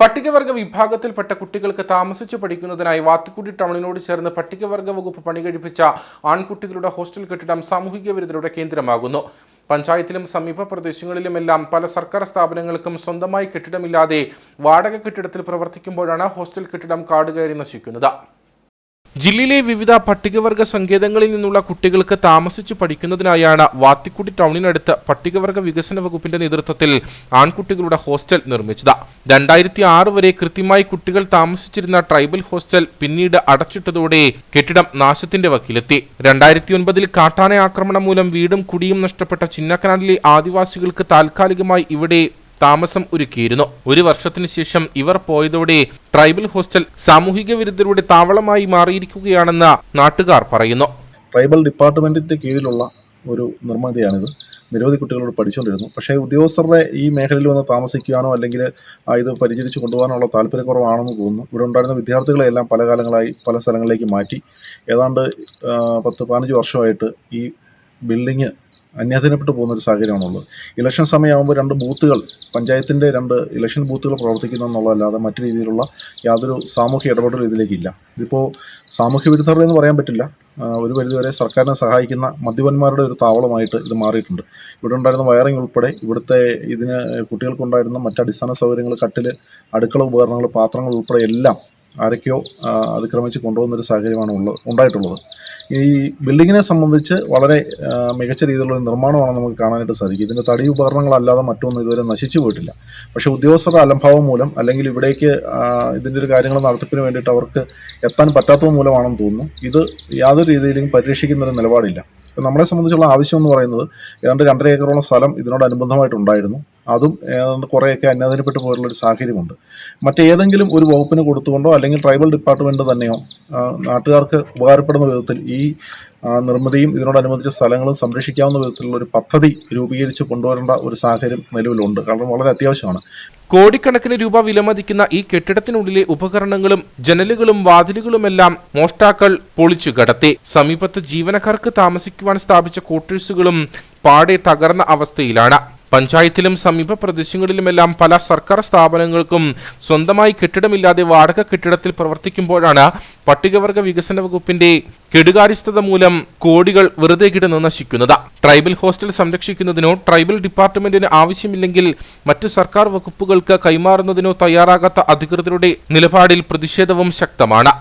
പട്ടികവർഗ വിഭാഗത്തിൽപ്പെട്ട കുട്ടികൾക്ക് താമസിച്ച് പഠിക്കുന്നതിനായി വാത്തിക്കുടി ടൗണിനോട് ചേർന്ന് പട്ടികവർഗ വകുപ്പ് പണി കഴിപ്പിച്ച ആൺകുട്ടികളുടെ ഹോസ്റ്റൽ കെട്ടിടം സാമൂഹിക വിരുദ്ധരുടെ കേന്ദ്രമാകുന്നു. പഞ്ചായത്തിലും സമീപ പ്രദേശങ്ങളിലുമെല്ലാം പല സർക്കാർ സ്ഥാപനങ്ങൾക്കും സ്വന്തമായി കെട്ടിടമില്ലാതെ വാടക കെട്ടിടത്തിൽ പ്രവർത്തിക്കുമ്പോഴാണ് ഹോസ്റ്റൽ കെട്ടിടം കാടുകയറി നശിക്കുന്നത്. ജില്ലയിലെ വിവിധ പട്ടികവർഗ സങ്കേതങ്ങളിൽ നിന്നുള്ള കുട്ടികൾക്ക് താമസിച്ച് പഠിക്കുന്നതിനായാണ് വാത്തിക്കുടി ടൗണിനടുത്ത് പട്ടികവർഗ വികസന വകുപ്പിന്റെ നേതൃത്വത്തിൽ ആൺകുട്ടികളുടെ ഹോസ്റ്റൽ നിർമ്മിച്ചത്. രണ്ടായിരത്തി ആറ് വരെ കൃത്യമായി കുട്ടികൾ താമസിച്ചിരുന്ന ട്രൈബൽ ഹോസ്റ്റൽ പിന്നീട് അടച്ചിട്ടതോടെ കെട്ടിടം നാശത്തിന്റെ വക്കിലെത്തി. രണ്ടായിരത്തി ഒൻപതിൽ കാട്ടാന ആക്രമണം മൂലം വീടും കുടിയും നഷ്ടപ്പെട്ട ചിന്നക്കനാലിലെ ആദിവാസികൾക്ക് താൽക്കാലികമായി ഇവിടെ താമസം ഒരുക്കിയിരുന്നു. ഒരു വർഷത്തിനു ശേഷം ഇവർ പോയതോടെ ട്രൈബൽ ഹോസ്റ്റൽ സാമൂഹിക വിരുദ്ധരുടെ താവളമായി മാറിയിരിക്കുകയാണെന്ന് നാട്ടുകാർ പറയുന്നു. ട്രൈബൽ ഡിപ്പാർട്ട്മെന്റിന്റെ കീഴിലുള്ള ഒരു നിർമ്മിതിയാണിത് നിരവധി കുട്ടികളോട് പഠിച്ചുകൊണ്ടിരുന്നു. പക്ഷേ ഉദ്യോഗസ്ഥരുടെ ഈ മേഖലയിൽ വന്ന് താമസിക്കുവാനോ അല്ലെങ്കിൽ ഇത് പരിചരിച്ച് കൊണ്ടുപോകാനുള്ള താല്പര്യക്കുറവാണെന്ന് തോന്നുന്നു. ഇവിടെ ഉണ്ടായിരുന്ന വിദ്യാർത്ഥികളെല്ലാം പല കാലങ്ങളായി പല സ്ഥലങ്ങളിലേക്ക് മാറ്റി. ഏതാണ്ട് പത്ത് പതിനഞ്ച് വർഷമായിട്ട് ഈ ബിൽഡിങ് അന്യാധീനപ്പെട്ടു പോകുന്ന ഒരു സാഹചര്യമാണുള്ളത്. ഇലക്ഷൻ സമയമാകുമ്പോൾ രണ്ട് ബൂത്തുകൾ പഞ്ചായത്തിന്റെ രണ്ട് ഇലക്ഷൻ ബൂത്തുകൾ പ്രവർത്തിക്കുന്നു എന്നുള്ളതല്ലാതെ മറ്റു രീതിയിലുള്ള യാതൊരു സാമൂഹ്യ ഇടപെടൽ ഇതിലേക്കില്ല. ഇതിപ്പോൾ സാമൂഹ്യ വിരുദ്ധർ എന്ന് പറയാൻ പറ്റില്ല. ഒരു പരിധിവരെ സർക്കാരിനെ സഹായിക്കുന്ന മദ്യപന്മാരുടെ ഒരു താവളമായിട്ട് ഇത് മാറിയിട്ടുണ്ട്. ഇവിടെ ഉണ്ടായിരുന്ന വയറിംഗ് ഉൾപ്പെടെ ഇവിടുത്തെ ഇതിന് കുട്ടികൾക്കുണ്ടായിരുന്ന മറ്റ് അടിസ്ഥാന സൗകര്യങ്ങൾ കട്ടിൽ അടുക്കള ഉപകരണങ്ങൾ പാത്രങ്ങൾ ഉൾപ്പെടെ എല്ലാം ആരൊക്കെയോ അതിക്രമിച്ച് കൊണ്ടുപോകുന്ന ഒരു സാഹചര്യമാണ് ഉള്ളത് ഉണ്ടായിട്ടുള്ളത്. ഈ ബിൽഡിങ്ങിനെ സംബന്ധിച്ച് വളരെ മികച്ച രീതിയിലുള്ള നിർമ്മാണമാണ് നമുക്ക് കാണാനായിട്ട് സാധിക്കും. ഇതിന്റെ തടി ഉപകരണങ്ങളല്ലാതെ മറ്റൊന്നും ഇതുവരെ നശിച്ചു പോയിട്ടില്ല. പക്ഷേ ഉദ്യോഗസ്ഥരുടെ അലംഭാവം മൂലം അല്ലെങ്കിൽ ഇവിടേക്ക് ഇതിന്റെ ഒരു കാര്യങ്ങൾ നടത്തിപ്പിന് വേണ്ടിയിട്ട് അവർക്ക് എത്താൻ പറ്റാത്തത് മൂലമാണെന്ന് തോന്നുന്നു. ഇത് യാതൊരു രീതിയിലും പരീക്ഷിക്കുന്ന ഒരു നിലപാടില്ല നമ്മളെ സംബന്ധിച്ചുള്ള ആവശ്യം എന്ന് പറയുന്നത് ഏതാണ്ട് രണ്ടര ഏക്കറോളം സ്ഥലം ഇതിനോടനുബന്ധമായിട്ടുണ്ടായിരുന്നു അതും ഏതാണ്ട് കുറേയൊക്കെ അന്യാധീനപ്പെട്ടു പോയിട്ടുള്ള ഒരു സാഹചര്യമുണ്ട്. മറ്റേതെങ്കിലും ഒരു വകുപ്പിന് കൊടുത്തുകൊണ്ടോ അല്ലെങ്കിൽ ട്രൈബൽ ഡിപ്പാർട്ട്മെന്റ് തന്നെയോ നാട്ടുകാർക്ക് ഉപകാരപ്പെടുന്ന വിധത്തിൽ ഈ നിർമ്മിതിയും ഇതിനോടനുബന്ധിച്ച സ്ഥലങ്ങളും സംരക്ഷിക്കാവുന്ന വിധത്തിലുള്ള ഒരു പദ്ധതി രൂപീകരിച്ച് കൊണ്ടുവരേണ്ട ഒരു സാഹചര്യം നിലവിലുണ്ട്. കാരണം വളരെ അത്യാവശ്യമാണ്. കോടിക്കണക്കിന് രൂപ വിലമതിക്കുന്ന ഈ കെട്ടിടത്തിനുള്ളിലെ ഉപകരണങ്ങളും ജനലുകളും വാതിലുകളുമെല്ലാം മോഷ്ടാക്കൾ പൊളിച്ചു കടത്തി. സമീപത്ത് ജീവനക്കാർക്ക് താമസിക്കുവാൻ സ്ഥാപിച്ച ക്വാർട്ടേഴ്സുകളും പാടെ തകർന്ന അവസ്ഥയിലാണ്. പഞ്ചായത്തിലും സമീപ പ്രദേശങ്ങളിലുമെല്ലാം പല സർക്കാർ സ്ഥാപനങ്ങൾക്കും സ്വന്തമായി കെട്ടിടമില്ലാതെ വാടക കെട്ടിടത്തിൽ പ്രവർത്തിക്കുമ്പോഴാണ് പട്ടികവർഗ വികസന വകുപ്പിന്റെ കെടുകാര്യസ്ഥത മൂലം കോടികൾ വെറുതെ കിടന്ന് നശിക്കുന്നത്. ട്രൈബൽ ഹോസ്റ്റൽ സംരക്ഷിക്കുന്നതിനോ ട്രൈബൽ ഡിപ്പാർട്ട്മെന്റിന് ആവശ്യമില്ലെങ്കിൽ മറ്റു സർക്കാർ വകുപ്പുകൾക്ക് കൈമാറുന്നതിനോ തയ്യാറാകാത്ത അധികൃതരുടെ നിലപാടിൽ പ്രതിഷേധവും ശക്തമാണ്.